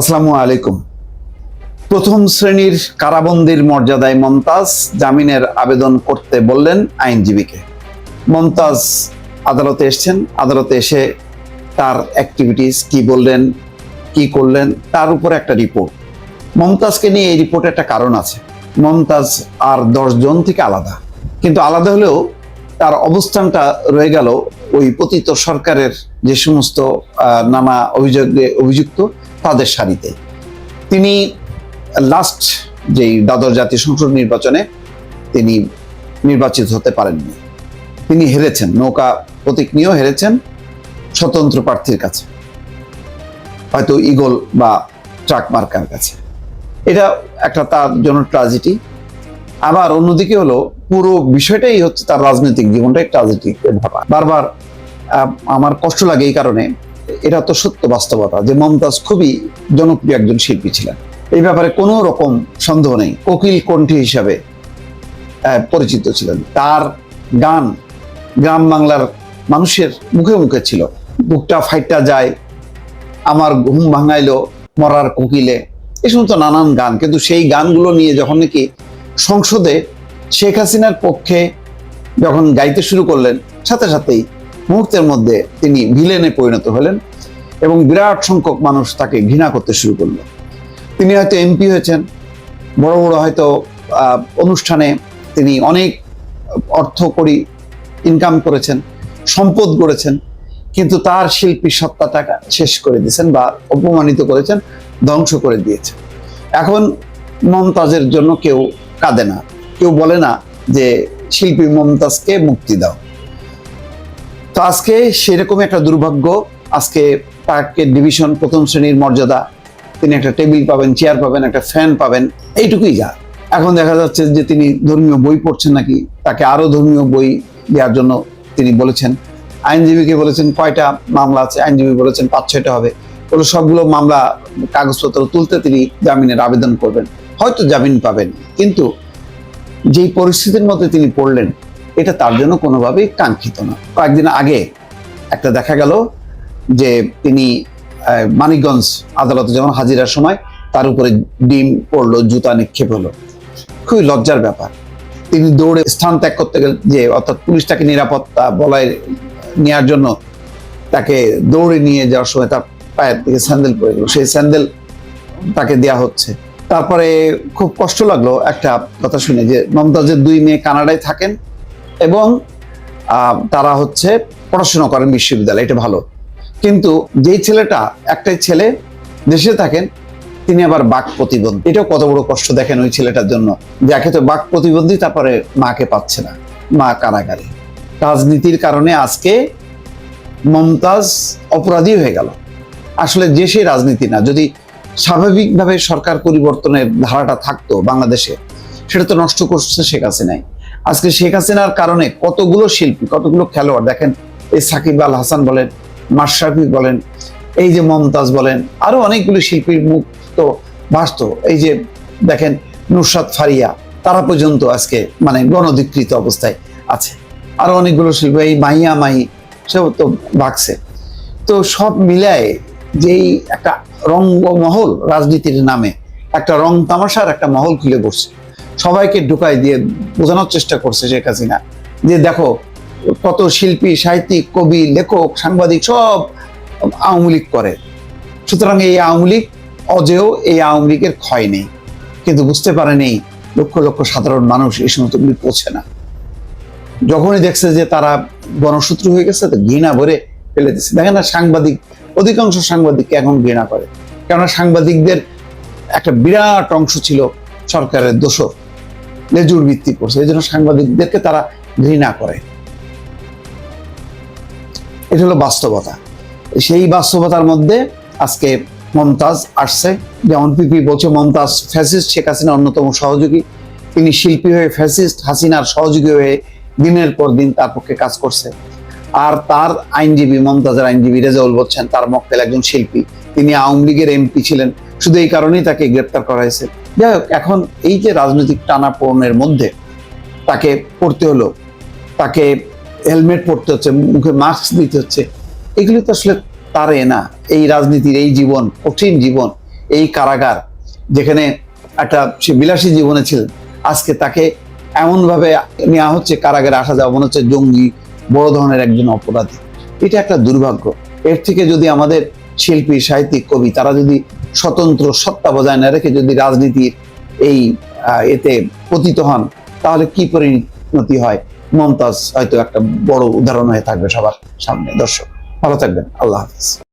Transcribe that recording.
আসসালামু আলাইকুম। প্রথম শ্রেণির কারাবন্দির মর্যাদায় মমতাজ জামিনের আবেদন করতে বললেন আইনজীবীকে। মমতাজ আদালতে এসেছেন, আদালতে এসে তার অ্যাক্টিভিটিস কি বললেন, কি করলেন, তার উপর একটা রিপোর্ট মমতাজকে নিয়ে এই রিপোর্টে একটা কারণ আছে। মমতাজ আর দশজন থেকে আলাদা। কিন্তু আলাদা হলেও তার অবস্থানটা রয়ে গেল ওই পতিত সরকারের যে সমস্ত নানা অভিযোগে অভিযুক্ত তাদের সারিতে। তিনি লাস্ট যেই দ্বাদশ জাতীয় সংসদ নির্বাচনে তিনি নির্বাচিত হতে পারেননি। তিনি হেরেছেন, নৌকা প্রতীক নিয়েও হেরেছেন স্বতন্ত্র প্রার্থীর কাছে। হয়তো ইগল বা ট্রাক মার্কার কাছে। এটা একটা তার জন্য ট্রাজেডি আবার অন্যদিকে হলো, পুরো বিষয়টাই হচ্ছে তার রাজনৈতিক জীবনটাই ট্রাজেডি ভাবা বারবার আমার কষ্ট লাগে এই কারণে এটা তো সত্য বাস্তবতা যে মমতাজ খুবই জনপ্রিয় একজন শিল্পী ছিলেন। এই ব্যাপারে কোনো রকম সন্দেহ নেই। কোকিল কণ্ঠী হিসাবে পরিচিত ছিলেন। তার গান গ্রাম বাংলার মানুষের মুখে মুখে ছিল। বুকটা ফাইটটা যায়, আমার ঘুম ভাঙাইলো মরার কোকিলে। এই সমস্ত নানান গান। কিন্তু সেই গানগুলো নিয়ে যখন নাকি সংসদে শেখ হাসিনার পক্ষে যখন গাইতে শুরু করলেন, সাথে সাথেই মুহূর্তের মধ্যে তিনি ভিলেনে পরিণত হলেন। এবং বিরাট সংখ্যক মানুষ তাকে ঘৃণা করতে শুরু করল। তিনি হয়তো এমপি হয়েছেন, বড় বড় হয়তো অনুষ্ঠানে তিনি অনেক অর্থ করি ইনকাম করেছেন, সম্পদ গড়েছেন, কিন্তু তার শিল্পী সত্তাটাকে শেষ করে দিয়েছেন বা অপমানিত করেছেন, ধ্বংস করে দিয়েছেন। এখন মমতাজের জন্য কেউ কাঁদে না, কেউ বলে না যে শিল্পী মমতাজকে মুক্তি দাও। তো আজকে সেরকম একটা দুর্ভাগ্য, আজকে তাকে ডিভিশন প্রথম শ্রেণির মর্যাদা। তিনি একটা টেবিল পাবেন, চেয়ার পাবেন, একটা ফ্যান পাবেন, এইটুকুই যা। এখন দেখা যাচ্ছে যে তিনি ধর্মীয় বই পড়ছেন নাকি, তাকে আরও ধর্মীয় বই দেওয়ার জন্য তিনি বলেছেন। আইনজীবীকে বলেছেন কয়টা মামলা আছে, আইনজীবী বলেছেন পাঁচ, ছয়টা হবে। বলে সবগুলো মামলা কাগজপত্র তুলতে তিনি জামিনের আবেদন করবেন। হয়তো জামিন পাবেন, কিন্তু যেই পরিস্থিতির মধ্যে তিনি পড়লেন, এটা তার জন্য কোনোভাবেই কাঙ্ক্ষিত না। কয়েকদিন আগে একটা দেখা গেল যে তিনি মানিকগঞ্জ আদালতে যখন হাজিরার সময় তার উপরে ডিম পড়ল, জুতা নিক্ষেপ হলো। খুবই লজ্জার ব্যাপার। তিনি দৌড়ে স্থান ত্যাগ করতে গেলে যে, অর্থাৎ পুলিশ তাকে নিরাপত্তা বলায় নেওয়ার জন্য তাকে দৌড়ে নিয়ে যাওয়ার সময় তার পায়ের দিকে স্যান্ডেল পড়ে গেল। সেই স্যান্ডেল তাকে দেয়া হচ্ছে। তারপরে খুব কষ্ট লাগল একটা কথা শুনে যে মমতাজের দুই মেয়ে কানাডায় থাকেন এবং তারা হচ্ছে পড়াশোনা করেন বিশ্ববিদ্যালয়ে। এটা ভালো। কিন্তু যেই ছেলেটা একটাই ছেলে দেশে থাকেন, তিনি আবার বাক প্রতিবন্ধী। এটাও কত বড় কষ্ট দেখেন ওই ছেলেটার জন্য। যাকে তো বাক প্রতিবন্ধী, তারপরে মাকে পাচ্ছে না, মা কারাগারে। রাজনীতির কারণে আজকে মমতাজ অপরাধী হয়ে গেল। আসলে যে সেই রাজনীতি না, যদি স্বাভাবিকভাবে সরকার পরিবর্তনের ধারাটা থাকতো বাংলাদেশে, সেটা তো নষ্ট করছে শেখ হাসিনাই। আজকে শেখ হাসিনার কারণে কতগুলো শিল্পী, কতগুলো খেলোয়াড়, দেখেন এই সাকিব আল হাসান বলেন মাশরাফি বলেন, এই যে মমতাজ বলেন, আরও অনেকগুলো শিল্পীর মুখ তো ভাসত এই যে দেখেন, নুসরাত ফারিয়া, তারা পর্যন্ত আজকে মানে গণধিকৃত অবস্থায় আছে। আরও অনেকগুলো শিল্পী, এই মাহিয়া মাহি সেও তো ভাগছে তো সব মিলায় যেই একটা রঙ্গমহল রাজনীতির নামে, একটা রং তামাশার একটা মহল খুলে পড়ছে সবাইকে ঢুকাই দিয়ে বোঝানোর চেষ্টা করছে শেখ হাসিনা। যে দেখো কত শিল্পী সাহিত্যিক, কবি, লেখক, সাংবাদিক সব আওয়ামী লীগ করে। সুতরাং এই আওয়ামী লীগ অজেয় এই আওয়ামী লীগের ক্ষয় নেই। কিন্তু বুঝতে পারেনি লক্ষ লক্ষ সাধারণ মানুষ এই সমস্তগুলি পৌঁছে না। যখনই দেখছে যে তারা গণসূত্র হয়ে গেছে, তো ঘৃণা ভরে ফেলে দিচ্ছে। দেখেন না, সাংবাদিক, অধিকাংশ সাংবাদিককে এখন ঘৃণা করে। কেননা সাংবাদিকদের একটা বিরাট অংশ ছিল সরকারের দোষর, লেজুর ভিত্তি করছে। এই জন্য সাংবাদিকদেরকে তারা ঘৃণা করে। এটা হলো বাস্তবতা। সেই বাস্তবতার মধ্যে আজকে মমতাজ আসছে। যেমন পিপি বলছে, মমতাজ ফ্যাসিস্ট, শেখ হাসিনার অন্যতম সহযোগী। তিনি শিল্পী হয়ে ফ্যাসিস্ট, হাসিনার সহযোগী হয়ে দিনের পর দিন তার পক্ষে কাজ করছে। আর তার আইনজীবী, মমতাজের আইনজীবী রেজাউল বলছেন তার মক্কেল একজন শিল্পী। তিনি আওয়ামী লীগের এমপি ছিলেন। শুধু এই কারণেই তাকে গ্রেপ্তার করা হয়েছে। যাই হোক, এখন এই যে রাজনৈতিক টানাপোড়েনের মধ্যে তাকে পড়তে হলো। তাকে হেলমেট পরতে হচ্ছে, মুখে মাস্ক দিতে হচ্ছে। এগুলি তো আসলে তারে না। এই রাজনীতির এই জীবন, কঠিন জীবন, এই কারাগার, যেখানে একটা সে বিলাসী জীবনে ছিলেন, আজকে তাকে এমনভাবে নেওয়া হচ্ছে, কারাগারে আসা যাওয়া, মনে হচ্ছে জঙ্গি, বড় ধরনের একজন অপরাধী। এটা একটা দুর্ভাগ্য। এর থেকে যদি আমাদের শিল্পী, সাহিত্যিক, কবি, তারা যদি স্বতন্ত্র সত্তা বজায় না রেখে যদি রাজনীতির এই এতে পতিত হন, তাহলে কি পরিণতি হয়? মমতাজ হয়তো একটা বড় উদাহরণ হয়ে থাকবে সবার সামনে। দর্শক ভালো থাকবেন। আল্লাহ হাফিজ।